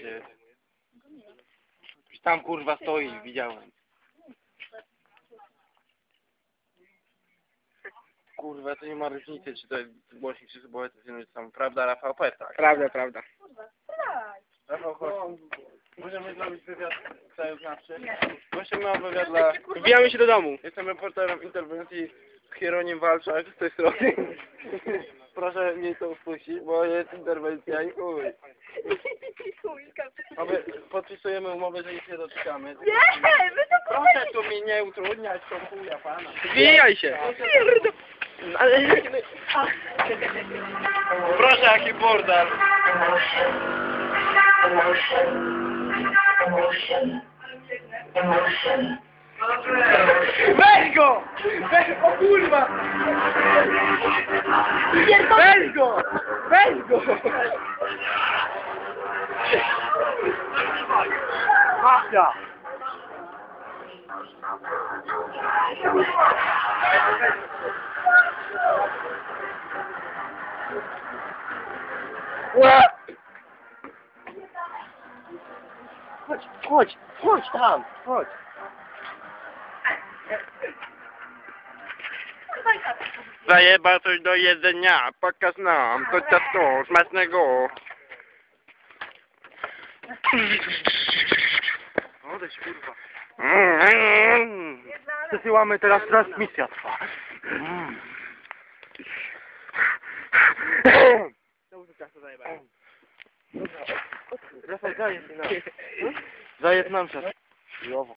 Gdzie? Tam kurwa stoi, widziałem. Kurwa, to nie ma różnicy, czy to jest głośnik, czy to jest tam, prawda, Rafał? Powiedz tak. Prawda, prawda. Rafał, chodź. Możemy zrobić wywiad krajoznawczy. Właśnie mam wywiad dla... Wbijamy się do domu. Jestem reporterem interwencji Hieronim Walczak z tej strony. Proszę mnie to wpuścić, bo jest interwencja i chuj. Mamy, podpisujemy umowę, że nic nie dotykamy. Nie, wy to Proszę tu mnie nie utrudniać, to chuja pana. Wbijaj się. Ale... Proszę, jaki burdel. Weź go! Weź, o kurwa! Weź go! Weź go! Mafia! Ła! Chodź, chodź, chodź tam, chodź. Zajeba coś do jedzenia, pokaż nam, to ciasto, smacznego. Odejdź, kurwa. Przesyłamy teraz transmisja trwa. Rafał, zajedz nam. Zajedz nam. Chujowo.